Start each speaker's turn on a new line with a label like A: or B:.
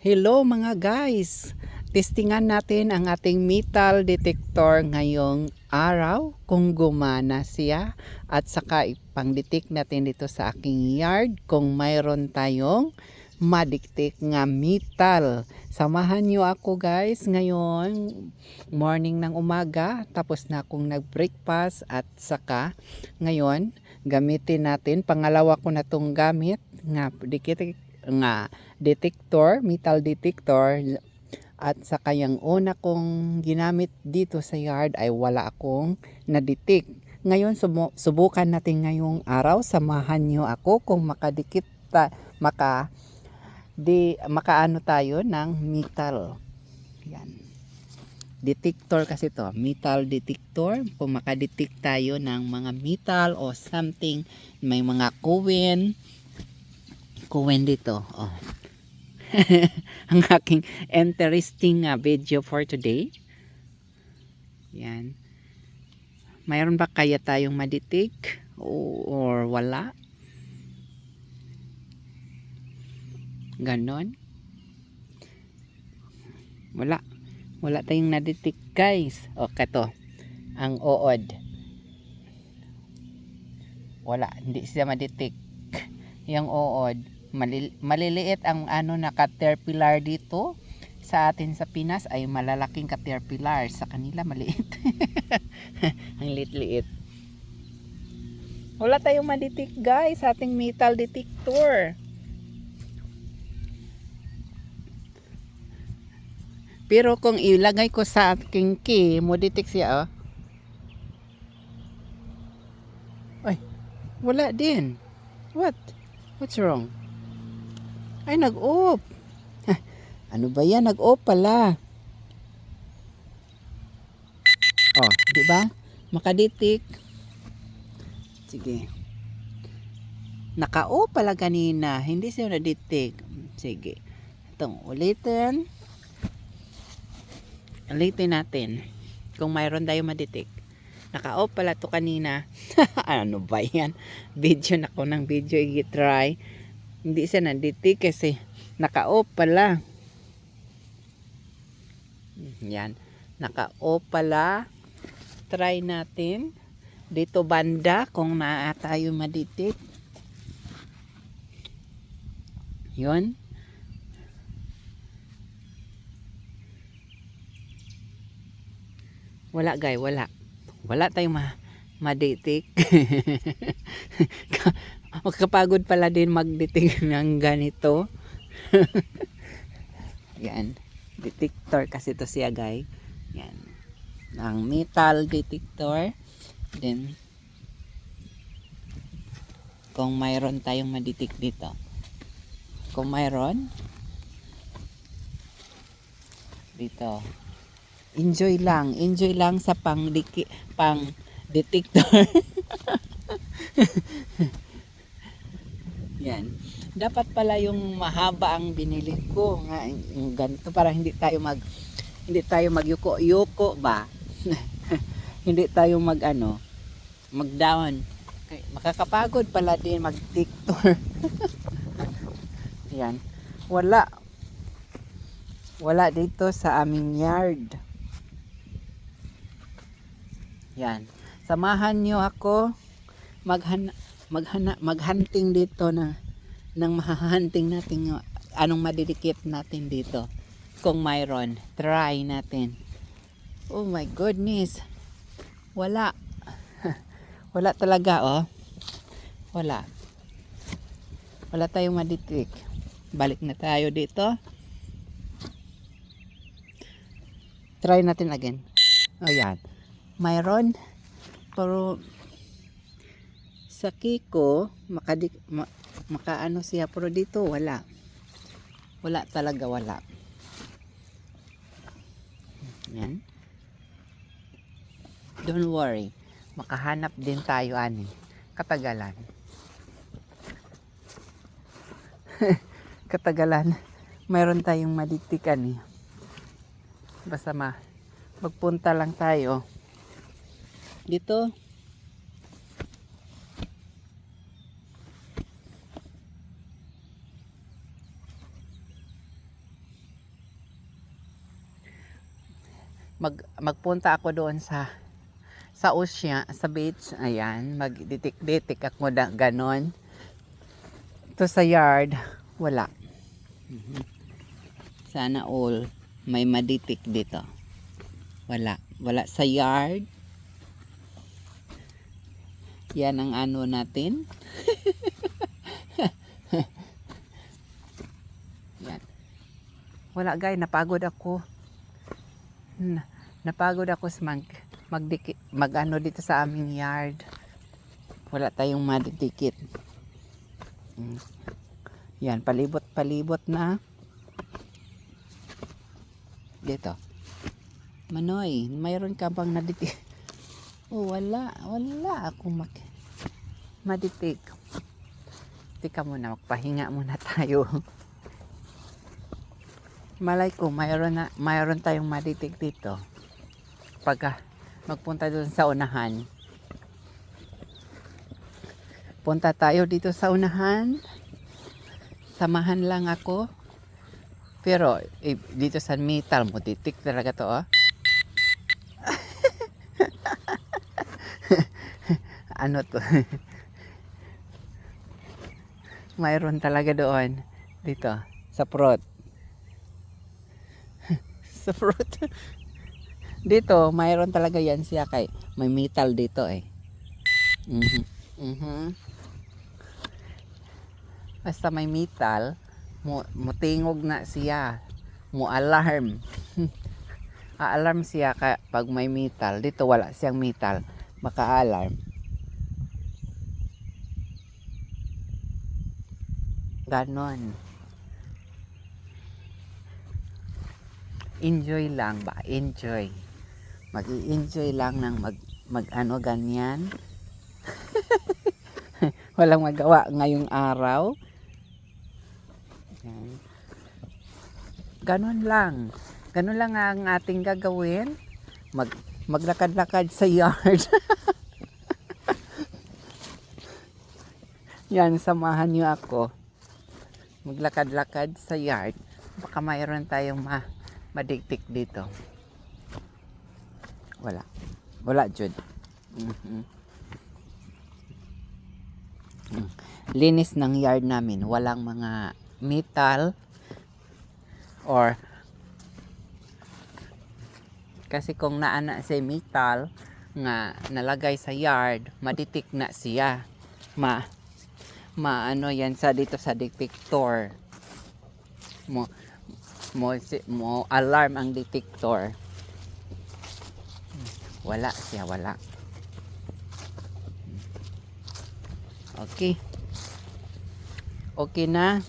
A: Hello mga guys! Testingan natin ang ating metal detector ngayong araw kung gumana siya at saka ipang-detect natin dito sa aking yard kung mayroon tayong madiktik nga metal. Samahan nyo ako guys ngayon morning ng umaga tapos na akong nag-breakfast at saka ngayon gamitin natin pangalawa ko na tong gamit nga dikit nga detector, metal detector at sa kayang una kong ginamit dito sa yard ay wala akong nadetect. Ngayon sumu- subukan natin ngayong araw, samahan niyo ako kung makadikit ta, maka di makaano tayo ng metal. Yan. Detector kasi to, metal detector. Kung makadetect tayo ng mga metal o something, may mga kuwin, kuwin dito. Oh. ang aking interesting uh, video for today. Yan. Mayroon ba kaya tayong maditik o or wala? Ganon. Wala. Wala tayong naditik guys. O kato. Ang ood. Wala. Hindi siya maditik. Yung ood malil- maliliit ang ano na caterpillar dito sa atin sa Pinas ay malalaking caterpillar. Sa kanila maliit. Ang liit-liit. Wala tayong maditik guys. Sa ating metal detector. Pero kung ilagay ko sa aking key mo detect siya oh. Ay wala din. What? What's wrong ay, nag-off. ano ba yan? Nag-off pala. Oh, di ba? Makaditik. Sige. Naka-off pala kanina. Hindi siya naditik. Sige. Itong ulitin. Ulitin natin. Kung mayroon tayo maditik. Naka-off pala to kanina. ano ba yan? Video na ko ng video. I-try. Hindi siya nanditi kasi naka-off pala. Yan. Naka-off pala. Try natin. Dito banda kung naa tayo maditik. Yun. Wala guy, wala. Wala tayong ma maditik. Magkapagod pala din magditik ng ganito. Yan. Detector kasi to siya, guys. Yan. Ang metal detector. Then, kung mayroon tayong maditik dito. Kung mayroon, dito. Enjoy lang. Enjoy lang sa pang, pang detector. Yan. Dapat pala yung mahaba ang binili ko nga yung ganito para hindi tayo mag hindi tayo magyuko-yuko ba. hindi tayo mag ano mag-down. Okay, makakapagod pala din mag-tiktor. Yan. Wala. Wala dito sa aming yard. Yan. Samahan nyo ako maghan maghana, maghunting dito na nang mahahunting natin anong madidikit natin dito. Kung mayroon try natin. Oh my goodness. Wala. Wala talaga oh. Wala. Wala tayong maditik balik na tayo dito. Try natin again. Oh yan mayroon pero sa Kiko, makadik, ma, makaano siya, pero dito wala. Wala talaga, wala. Yan. Don't worry. Makahanap din tayo, ani. Katagalan. Katagalan. Mayroon tayong madiktikan, eh. Basta ma, magpunta lang tayo. Dito, mag magpunta ako doon sa sa ocean, sa beach. Ayan, magditik-ditik ako na ganon. Ito sa yard, wala. Mhm. Sana all may maditik dito. Wala. Wala sa yard. Yan ang ano natin. Yan. Wala guys, napagod ako. Na, napagod ako sa mag magdikit magano dito sa aming yard. Wala tayong madidikit. Mm. Yan, palibot-palibot na. Dito. Manoy, mayroon ka bang naditik? Oh, wala. Wala akong mag maditik. Tika muna, magpahinga muna tayo. Malay ko, mayroon, na, mayroon tayong maditik dito. Pagka magpunta doon sa unahan. Punta tayo dito sa unahan. Samahan lang ako. Pero eh, dito sa metal mo, titik talaga to oh. ano to? Mayroon talaga doon. Dito, sa prot. Sa prot. dito, mayroon talaga yan siya kay may metal dito eh. Mhm. Mhm. Basta may metal, mo mutingog na siya. Mo alarm. A-alarm siya ka pag may metal. Dito wala siyang metal. Maka-alarm. Ganon. Enjoy lang ba? Enjoy. Mag-enjoy lang ng mag, mag ano ganyan. Walang magawa ngayong araw. Yan. Ganon lang. Ganon lang ang ating gagawin. Mag, maglakad-lakad sa yard. Yan, samahan niyo ako. Maglakad-lakad sa yard. Baka mayroon tayong ma madiktik dito. Wala. Wala, Jud. Mhm. Mm. Linis ng yard namin. Walang mga metal or kasi kung naana si metal nga nalagay sa yard, maditik na siya. Ma maano yan sa dito sa detector. Mo mo mo alarm ang detector. Wala siya, wala. Okay. Okay na.